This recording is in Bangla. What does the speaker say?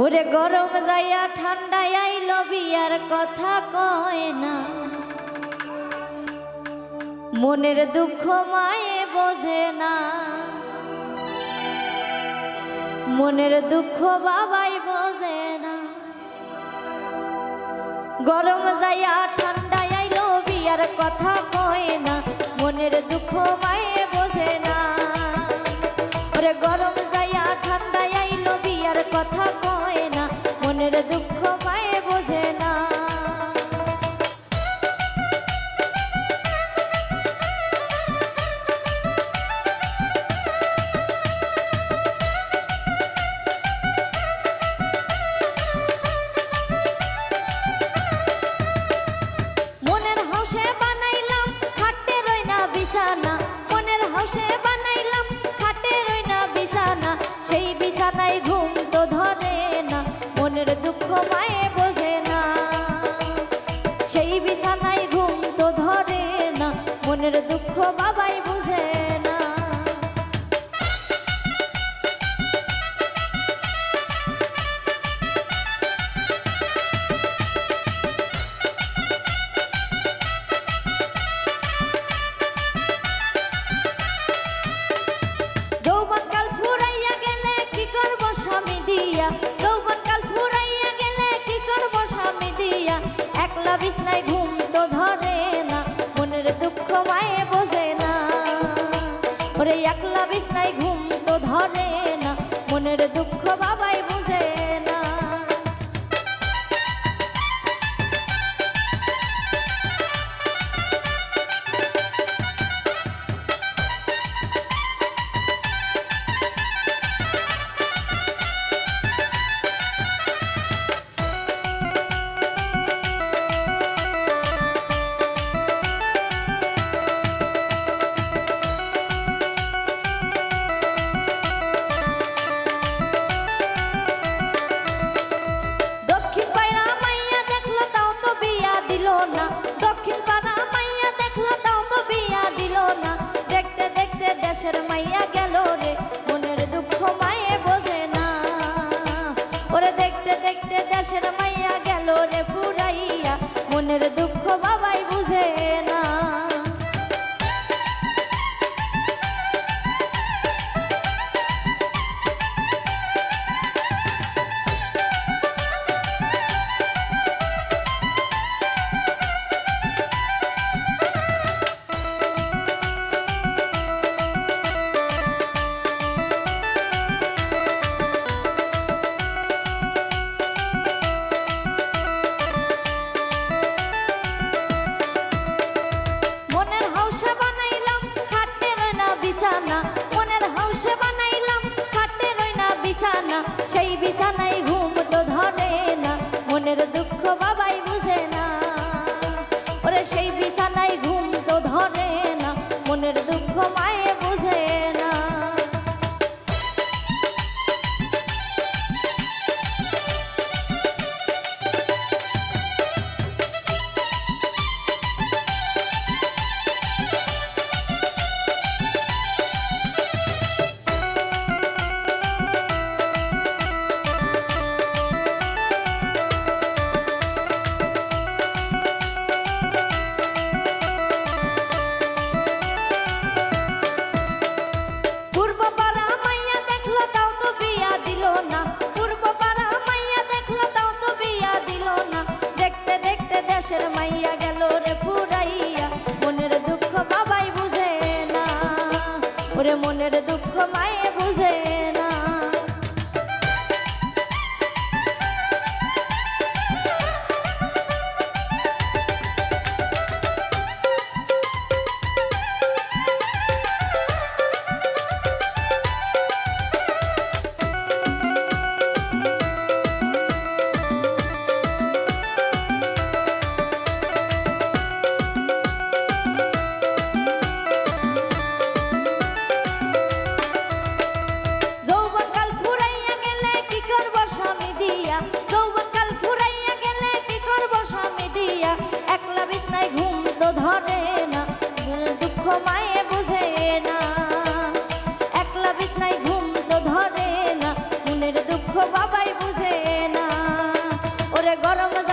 ওরে গরম যাইয়া ঠান্ডায় আইলো বিয়ার কথা কয় না। মনের দুঃখ মায়ে বোঝে না। মনের দুঃখ বাবাই বোঝে না। গরম যাইয়া ঠান্ডায় আইলো বিয়ার কথা কয় না। মনের দুঃখ মায়ে বোঝে না। ওরে গরম যাইয়া ঠান্ডায় আইলো বিয়ার কথা মনের একলা বিছনায় ঘুম শরমাইয়া মাইয়া গেল রে, মনের দুঃখ মায়ে বোঝে না। ওরে দেখতে দেখতে দেশের মাইয়া গেল রে, পুরাইয়া মনের দুঃখ ওরে মনের দুঃখ মায়ে বুঝে orang